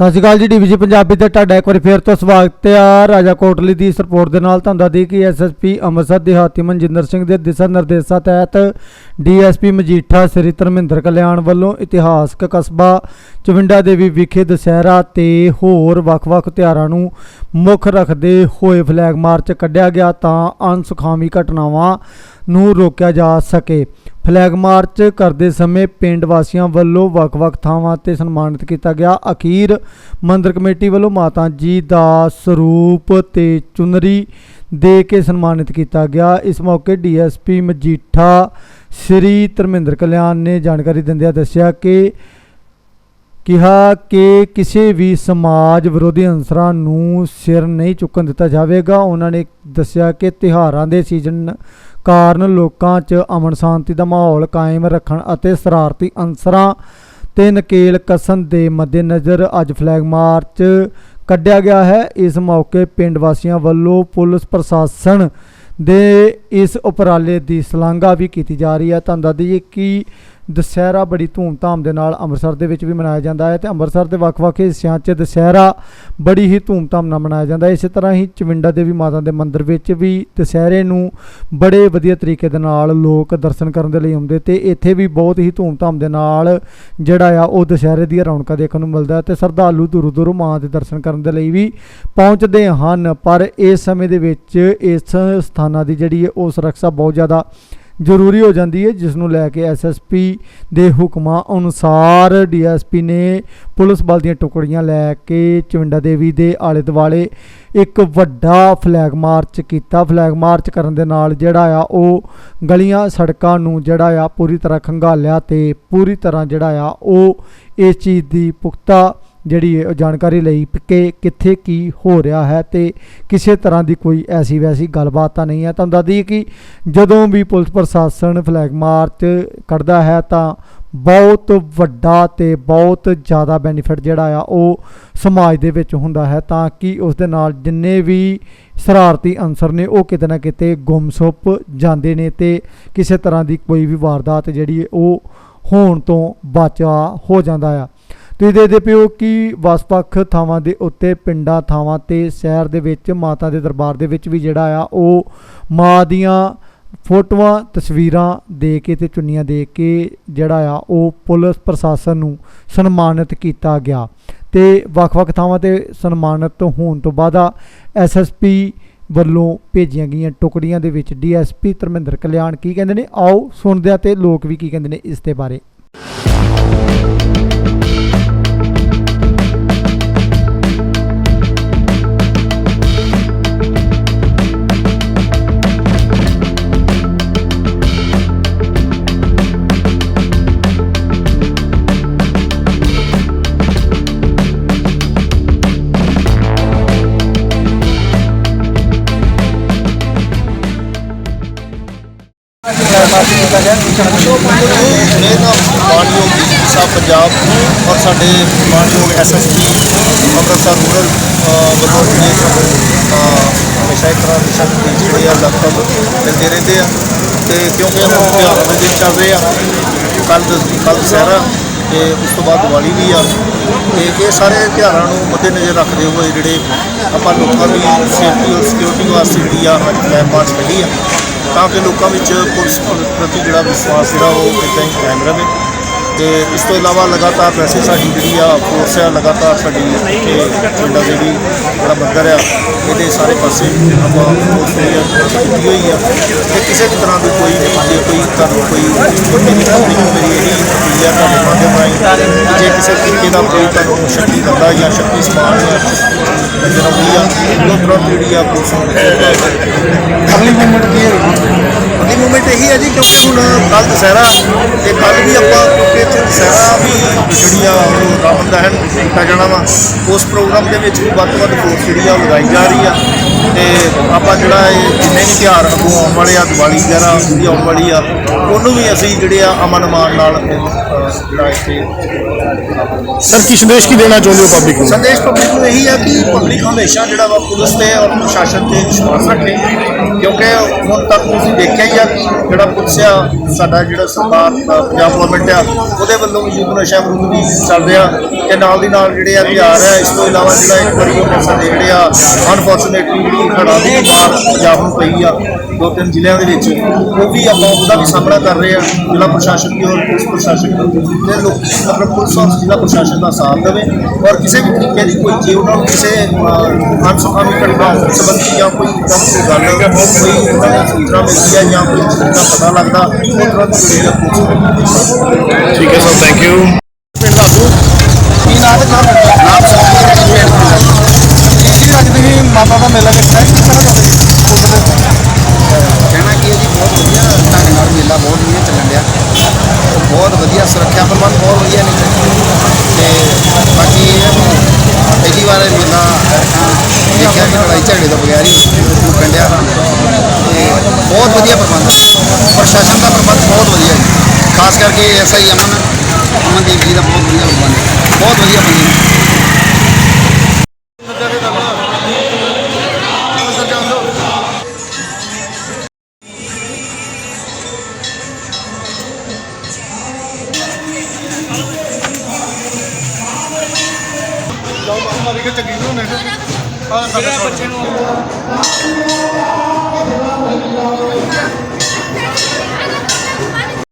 ਸਤਿ ਸ਼੍ਰੀ ਅਕਾਲ ਜੀ ਡੀਵੀਜੀ ਪੰਜਾਬੀ ਤੇ ਤੁਹਾਡਾ ਇੱਕ ਵਾਰੀ ਫੇਰ ਤੋਂ ਸਵਾਗਤ ਹੈ ਰਾਜਾ ਕੋਟਲੀ ਦੀ ਇਸ ਰਿਪੋਰਟ ਦੇ ਨਾਲ ਤੁਹਾਨੂੰ ਦੱਸ ਦਈਏ ਕਿ ਐਸਐਸਪੀ ਅੰਮ੍ਰਿਤਸਰ ਦਿਹਾਤੀ ਮਨਜਿੰਦਰ ਸਿੰਘ ਦੇ ਦਿਸ਼ਾ ਨਿਰਦੇਸ਼ਾਂ ਤਹਿਤ ਡੀਐਸਪੀ ਮਜੀਠਾ ਸ੍ਰੀ ਧਰਮਿੰਦਰ ਕਲਿਆਣ ਵੱਲੋਂ ਇਤਿਹਾਸਕ ਕਸਬਾ ਚਵਿੰਡਾ ਦੇਵੀ ਵਿਖੇ ਦੁਸਹਿਰਾ ਤੇ ਹੋਰ ਵੱਖ-ਵੱਖ ਤਿਉਹਾਰਾਂ ਨੂੰ ਮੁੱਖ ਰੱਖਦੇ ਹੋਏ ਫਲੈਗ ਮਾਰਚ ਕੱਢਿਆ ਗਿਆ ਤਾਂ ਅਨਸੁਖਾਵੀ ਘਟਨਾਵਾਂ ਨੂੰ ਰੋਕਿਆ ਜਾ ਸਕੇ। ਫਲੈਗ ਮਾਰਚ ਕਰਦੇ ਸਮੇਂ ਪਿੰਡ ਵਾਸੀਆਂ ਵੱਲੋਂ ਵੱਖ-ਵੱਖ ਥਾਵਾਂ ਤੇ ਸਨਮਾਨਿਤ ਕੀਤਾ ਗਿਆ। ਅਖੀਰ ਮੰਦਰ ਕਮੇਟੀ ਵੱਲੋਂ ਮਾਤਾ ਜੀ ਦਾ ਸਰੂਪ ਤੇ ਚੁਨਰੀ ਦੇ ਕੇ ਸਨਮਾਨਿਤ ਕੀਤਾ ਗਿਆ। ਇਸ ਮੌਕੇ ਡੀਐਸਪੀ ਮਜੀਠਾ, ਸ੍ਰੀ ਧਰਮਿੰਦਰ ਕਲਿਆਣ ਨੇ ਜਾਣਕਾਰੀ ਦਿੰਦਿਆਂ ਦੱਸਿਆ ਕਿ ਕਿਹਾ ਕਿ ਕਿਸੇ ਵੀ ਸਮਾਜ ਵਿਰੋਧੀ ਅੰਸਰਾਂ ਨੂੰ ਸਿਰ ਨਹੀਂ ਚੁੱਕਣ ਦਿੱਤਾ ਜਾਵੇਗਾ। ਉਹਨਾਂ ਨੇ ਦੱਸਿਆ ਕਿ ਤਿਹਾਰਾਂ ਦੇ ਸੀਜ਼ਨ ਕਾਰਨ ਲੋਕਾਂ 'ਚ ਅਮਨ ਸ਼ਾਂਤੀ ਦਾ ਮਾਹੌਲ ਕਾਇਮ ਰੱਖਣ ਅਤੇ ਸ਼ਰਾਰਤੀ ਅੰਸਰਾਂ ਤੇ ਨਕੇਲ ਕਸਨ ਦੇ ਮੱਦੇਨਜ਼ਰ ਅੱਜ ਫਲੈਗ ਮਾਰਚ ਕੱਢਿਆ ਗਿਆ ਹੈ। ਇਸ ਮੌਕੇ ਪਿੰਡ ਵਾਸੀਆਂ ਵੱਲੋਂ ਪੁਲਿਸ ਪ੍ਰਸ਼ਾਸਨ ਦੇ ਇਸ ਉਪਰਾਲੇ ਦੀ ਸ਼ਲਾਘਾ ਵੀ ਕੀਤੀ ਜਾ ਰਹੀ ਹੈ। ਤੁਹਾਨੂੰ ਦੱਸ ਦਈਏ ਕਿ ਦੁਸਹਿਰਾ ਬੜੀ ਧੂਮਧਾਮ ਦੇ ਨਾਲ ਅੰਮ੍ਰਿਤਸਰ ਦੇ ਵਿੱਚ ਵੀ ਮਨਾਇਆ ਜਾਂਦਾ ਹੈ ਤੇ ਅੰਮ੍ਰਿਤਸਰ ਦੇ ਵੱਖ-ਵੱਖ ਹਿੱਸਿਆਂ 'ਚ ਦੁਸਹਿਰਾ ਬੜੀ ਹੀ ਧੂਮਧਾਮ ਨਾਲ ਮਨਾਇਆ ਜਾਂਦਾ ਹੈ। ਇਸੇ ਤਰ੍ਹਾਂ ਹੀ ਚਵਿੰਡਾ ਦੇਵੀ ਮਾਤਾ ਦੇ ਮੰਦਿਰ ਵਿੱਚ ਵੀ ਦੁਸਹਿਰੇ ਨੂੰ ਬੜੇ ਵਧੀਆ ਤਰੀਕੇ ਦੇ ਨਾਲ ਲੋਕ ਦਰਸ਼ਨ ਕਰਨ ਦੇ ਲਈ ਆਉਂਦੇ ਤੇ ਇੱਥੇ ਵੀ ਬਹੁਤ ਹੀ ਧੂਮਧਾਮ ਦੇ ਨਾਲ ਜਿਹੜਾ ਆ ਉਹ ਦੁਸਹਿਰੇ ਦੀਆਂ ਰੌਣਕਾਂ ਦੇਖਣ ਨੂੰ ਮਿਲਦਾ ਹੈ ਤੇ ਸ਼ਰਧਾਲੂ ਦੂਰੋਂ ਦੂਰੋਂ ਮਾਂ ਦੇ ਦਰਸ਼ਨ ਕਰਨ ਦੇ ਲਈ ਵੀ ਪਹੁੰਚਦੇ ਹਨ। ਪਰ ਇਸ ਸਮੇਂ ਦੇ ਵਿੱਚ ਇਸ ਸਥਾਨਾਂ ਦੀ ਜਿਹੜੀ ਹੈ ਉਹ ਸੁਰੱਖਿਆ ਬਹੁਤ ਜ਼ਿਆਦਾ ਜ਼ਰੂਰੀ ਹੋ ਜਾਂਦੀ ਹੈ, ਜਿਸ ਨੂੰ ਲੈ ਕੇ ਐਸਐਸਪੀ ਦੇ ਹੁਕਮਾਂ ਅਨੁਸਾਰ ਡੀਐਸਪੀ ਨੇ ਪੁਲਿਸ ਬਲ ਦੀਆਂ ਟੁਕੜੀਆਂ ਲੈ ਕੇ ਚਵਿੰਡਾ ਦੇਵੀ ਦੇ ਆਲੇ ਦੁਆਲੇ ਇੱਕ ਵੱਡਾ ਫਲੈਗ ਮਾਰਚ ਕੀਤਾ। ਫਲੈਗ ਮਾਰਚ ਕਰਨ ਦੇ ਨਾਲ ਜਿਹੜਾ ਆ, ਉਹ ਗਲੀਆਂ, ਸੜਕਾਂ ਨੂੰ ਜਿਹੜਾ ਆ ਪੂਰੀ ਤਰ੍ਹਾਂ ਖੰਗਾਲਿਆ ਤੇ ਪੂਰੀ ਤਰ੍ਹਾਂ ਜਿਹੜਾ ਆ, ਉਹ ਇਸ ਚੀਜ਼ ਦੀ ਪੁਖਤਾ ਜਿਹੜੀ ਹੈ ਉਹ ਜਾਣਕਾਰੀ ਲਈ ਕਿ ਕਿੱਥੇ ਕੀ ਹੋ ਰਿਹਾ ਹੈ ਤੇ ਕਿਸੇ ਤਰ੍ਹਾਂ ਦੀ ਕੋਈ ਐਸੀ ਵੈਸੀ ਗੱਲਬਾਤ ਤਾਂ ਨਹੀਂ ਹੈ। ਤੁਹਾਨੂੰ ਦੱਸ ਦਈਏ ਕਿ ਜਦੋਂ ਵੀ ਪੁਲਿਸ ਪ੍ਰਸ਼ਾਸਨ ਫਲੈਗ ਮਾਰਚ ਕੱਢਦਾ ਹੈ ਤਾਂ ਬਹੁਤ ਵੱਡਾ ਤੇ ਬਹੁਤ ਜ਼ਿਆਦਾ ਬੈਨੀਫਿਟ ਜਿਹੜਾ ਆ ਉਹ ਸਮਾਜ ਦੇ ਵਿੱਚ ਹੁੰਦਾ ਹੈ ਤਾਂ ਕਿ ਉਸ ਦੇ ਨਾਲ ਜਿੰਨੇ ਵੀ ਸ਼ਰਾਰਤੀ ਅੰਸਰ ਨੇ ਉਹ ਕਿਤੇ ਨਾ ਕਿਤੇ ਗੁੰਮਸੁੱਪ ਜਾਂਦੇ ਨੇ ਤੇ ਕਿਸੇ ਤਰ੍ਹਾਂ ਦੀ ਕੋਈ ਵੀ ਵਾਰਦਾਤ ਜਿਹੜੀ ਹੈ ਉਹ ਹੋਣ ਤੋਂ ਬਚਾ ਹੋ ਜਾਂਦਾ ਆ। ਤੁਸੀਂ ਦੇਖਦੇ ਪਿਓ ਕਿ ਵਸਪੱਖ ਥਾਵਾਂ ਦੇ ਉੱਤੇ, ਪਿੰਡਾਂ, ਥਾਵਾਂ ਤੇ, ਸ਼ਹਿਰ ਦੇ ਵਿੱਚ, ਮਾਤਾ ਦੇ ਦਰਬਾਰ ਦੇ ਵਿੱਚ ਵੀ ਜਿਹੜਾ ਆ, ਉਹ ਮਾਂ ਦੀਆਂ ਫੋਟੋਆਂ, ਤਸਵੀਰਾਂ ਦੇ ਕੇ ਤੇ ਚੁੰਨੀਆਂ ਦੇ ਕੇ ਜਿਹੜਾ ਆ, ਉਹ ਪੁਲਿਸ ਪ੍ਰਸ਼ਾਸਨ ਨੂੰ ਸਨਮਾਨਿਤ ਕੀਤਾ ਗਿਆ। ਤੇ ਵੱਖ-ਵੱਖ ਥਾਵਾਂ ਤੇ ਸਨਮਾਨਿਤ ਹੋਣ ਤੋਂ ਬਾਅਦ ਐਸਐਸਪੀ ਵੱਲੋਂ ਭੇਜੀਆਂ ਗਈਆਂ ਟੁਕੜੀਆਂ ਦੇ ਵਿੱਚ ਡੀਐਸਪੀ ਧਰਮਿੰਦਰ ਕਲਿਆਣ ਕੀ ਕਹਿੰਦੇ ਨੇ? ਆਓ ਸੁਣਦੇ ਆ ਤੇ ਲੋਕ ਵੀ ਕੀ ਕਹਿੰਦੇ ਨੇ ਇਸ ਦੇ ਬਾਰੇ। ਇਹ ਤਾਂ ਮਾਨਯੋਗ ਡੀਜੀਪੀ ਸਾਹਿਬ ਪੰਜਾਬ ਔਰ ਸਾਡੇ ਮਾਨਯੋਗ ਐਸਐਸਪੀ ਅੰਮ੍ਰਿਤਸਰ ਰੂਰਲ ਵੱਲੋਂ ਜਿਹੜੇ ਸਾਨੂੰ ਹਮੇਸ਼ਾ ਇੱਕ ਤਰ੍ਹਾਂ ਦਿਸ਼ਾ ਨਿਰਦੇਸ਼ ਜਿਹੜੇ ਆ ਲਗਭਗ ਮਿਲਦੇ ਰਹਿੰਦੇ ਆ ਤੇ ਕਿਉਂਕਿ ਹੁਣ ਤਿਉਹਾਰਾਂ ਦੇ ਦਿਨ ਚੱਲ ਰਹੇ ਆ ਕੱਲ ਕੱਲ ਦੁਸਹਿਰਾ ਤੇ ਉਸ ਤੋਂ ਬਾਅਦ ਦੀਵਾਲੀ ਵੀ ਆ ਤੇ ਇਹ ਸਾਰੇ ਤਿਉਹਾਰਾਂ ਨੂੰ ਮੱਦੇਨਜ਼ਰ ਰੱਖਦੇ ਹੋਏ ਜਿਹੜੇ ਆਪਾਂ ਲੋਕਾਂ ਦੀ ਸੇਫਟੀ ਔਰ ਸਿਕਿਉਰਿਟੀ ਵਾਸਤੇ ਜਿਹੜੀ ਆ ਅੱਜ ਫਲੈਗ ਮਾਰਚ ਕੱਢੀ ਆ ਤਾਂ ਕਿ ਲੋਕਾਂ ਵਿੱਚ ਪੁਲਿਸ ਪ੍ਰਤੀ ਜਿਹੜਾ ਵਿਸ਼ਵਾਸ ਜਿਹੜਾ ਉਹ ਇੱਦਾਂ ਹੀ ਕਾਇਮ ਰਹੇ। ਤੇ ਇਸ ਤੋਂ ਇਲਾਵਾ ਲਗਾਤਾਰ ਵੈਸੇ ਸਾਡੀ ਜਿਹੜੀ ਆ ਫੋਰਸ ਆ, ਲਗਾਤਾਰ ਸਾਡੀ ਇੱਥੇ ਪਿੰਡਾਂ ਦੇ ਜਿਹੜਾ ਮੰਦਰ ਆ, ਇਹਦੇ ਸਾਰੇ ਪਾਸੇ ਆਪਾਂ ਫੋਰਸ ਕੀਤੀ ਹੋਈ ਆ। ਤੇ ਕਿਸੇ ਵੀ ਤਰ੍ਹਾਂ ਦੀ ਕੋਈ ਜੇ ਕੋਈ ਤੁਹਾਨੂੰ ਕੋਈ ਮੇਰੀ ਪਬਲਿਕ ਨੂੰ ਮੇਰੀ ਇਹੀ ਅਪੀਲ ਆ ਤੁਹਾਡੇ ਮਾਧਿਅਮ ਰਾਹੀਂ। ਜੇ ਕਿਸੇ ਤਰੀਕੇ ਦਾ ਕੋਈ ਤੁਹਾਨੂੰ ਸ਼ੱਕੀ ਬੰਦਾ ਜਾਂ ਸ਼ੱਕੀ ਸਮਾਨ ਜਾਂ ਨਜ਼ਰ ਆਉਂਦੀ ਆ ਉਹ ਤੁਰੰਤ ਜਿਹੜੀ ਆ ਪੁਲਿਸ ਅਗਲੀ ਮੂਵਮੈਂਟ ਕੀ ਹੈ ਅਗਲੀ ਮੂਵਮੈਂਟ ਇਹੀ ਹੈ ਜੀ ਕਿਉਂਕਿ ਹੁਣ ਕੱਲ ਦੁਸਹਿਰਾ ਤੇ ਕੱਲ ਵੀ ਆਪਾਂ ਕਿਉਂਕਿ ਇੱਥੇ ਦੁਸਹਿਰਾ ਵੀ ਜਿਹੜੀ ਆ ਉਹ ਰਾਵਣ ਦਹਨ ਕੀਤਾ ਜਾਣਾ ਵਾ। ਉਸ ਪ੍ਰੋਗਰਾਮ ਦੇ ਵਿੱਚ ਵੀ ਵੱਧ ਤੋਂ ਵੱਧ ਫੋਰਸ ਜਿਹੜੀ ਆ ਲਗਾਈ ਜਾ ਰਹੀ ਆ। ਤੇ ਆਪਾਂ ਜਿਹੜਾ ਇਹ ਜਿੰਨੇ ਵੀ ਤਿਉਹਾਰ ਅੱਗੋਂ ਆਉਣ ਵਾਲੇ ਆ ਦੀਵਾਲੀ ਵਗੈਰਾ ਜਿਹੜੀ ਆਉਣ ਵਾਲੀ ਆ ਉਹਨੂੰ ਵੀ ਅਸੀਂ ਜਿਹੜੇ ਆ ਅਮਨ ਮਾਨ ਨਾਲ ਜਿਹੜਾ ਇੱਥੇ ਸਰ, ਕੀ ਸੰਦੇਸ਼ ਕੀ ਦੇਣਾ ਚਾਹੁੰਦੇ ਹੋ ਪਬਲਿਕ ਨੂੰ? ਸੰਦੇਸ਼ ਪਬਲਿਕ ਨੂੰ ਇਹੀ ਹੈ ਕਿ ਪਬਲਿਕ ਹਮੇਸ਼ਾ ਜਿਹੜਾ ਵਾ ਪੁਲਿਸ ਤੇ ਔਰ ਪ੍ਰਸ਼ਾਸਨ ਤੇ ਵਿਸ਼ਵਾਸ ਰੱਖੇ। ਕਿਉਂਕਿ ਹੁਣ ਤੱਕ ਤੁਸੀਂ ਦੇਖਿਆ ਹੀ ਆ ਕਿ ਜਿਹੜਾ ਪੁਲਿਸ ਆ, ਸਾਡਾ ਜਿਹੜਾ ਸਰਕਾਰ ਪੰਜਾਬ ਗਵਰਨਮੈਂਟ ਆ, ਉਹਦੇ ਵੱਲੋਂ ਯੁੱਧ ਨਸ਼ਾ ਵਿਰੁੱਧ ਵੀ ਚੱਲ ਰਿਹਾ। ਤੇ ਨਾਲ ਦੀ ਨਾਲ ਜਿਹੜੇ ਆ ਹਥਿਆਰ ਆ, ਇਸ ਤੋਂ ਇਲਾਵਾ ਜਿਹੜਾ ਇੱਕ ਵਾਰੀ ਉਹ ਸਾਡੇ ਜਿਹੜੇ ਆ ਅਨਫੋਰਚੂਨੇਟਲੀ ਜਿਹੜੀ ਹੜ੍ਹਾਂ ਦੀ ਮਾਰ ਪੰਜਾਬ ਨੂੰ ਪਈ ਆ, ਦੋ ਤਿੰਨ ਜ਼ਿਲ੍ਹਿਆਂ ਦੇ ਵਿੱਚ, ਉਹ ਵੀ ਆਪਾਂ ਉਹਦਾ ਵੀ ਸਾਹਮਣਾ ਕਰ ਰਹੇ ਆ, ਜ਼ਿਲ੍ਹਾ ਪ੍ਰਸ਼ਾਸਨ ਦੀ ਔਰ ਪੁਲਿਸ ਪ੍ਰਸ਼ਾਸਨ ਦੀ। ਤੇ ਲੋਕ ਮਤਲਬ ਪੁਲਿਸ ਔਰ ਜ਼ਿਲ੍ਹਾ ਪ੍ਰਸ਼ਾਸਨ ਦਾ ਸਾਥ ਦੇਵੇ ਔਰ ਕਿਸੇ ਵੀ ਤਰੀਕੇ ਦੀ ਕੋਈ ਜੇ ਉਹਨਾਂ ਨੂੰ ਕਿਸੇ ਅਨਸੁਖਾਵੀ ਘਟਨਾ ਸੰਬੰਧੀ ਜਾਂ ਕੋਈ ਇੱਦਾਂ ਦੀ ਗੱਲ ਕੋਈ ਉਹਨਾਂ ਨੂੰ ਸੂਚਨਾ ਮਿਲਦੀ ਹੈ ਜਾਂ ਕੋਈ ਚੀਜ਼ ਦਾ ਪਤਾ ਲੱਗਦਾ ਉਹ ਤੁਰੰਤ ਜਿਹੜੀ ਆ ਪੁਲਿਸ ਨੂੰ ਠੀਕ ਹੈ ਸਰ ਥੈਂਕ ਯੂ ਪਿੰਡ ਦੱਸੋ ਕੀ ਨਾਮ ਹੈ ਨਾਮ ਨਾਮ ਜੀ ਜੀ ਅੱਜ ਤੁਸੀਂ? ਮਾਤਾ ਦਾ ਮੇਲਾ ਕਿਸ वजिया प्रबंध प्रशासन का प्रबंध बहुत वजिया जी खास करके एस आई अमन, अमनदीप जी का बहुत वजिया प्रबंध बहुत वजिया प्रबंध चंगी ਮੇਰੇ ਬੱਚੇ ਨੂੰ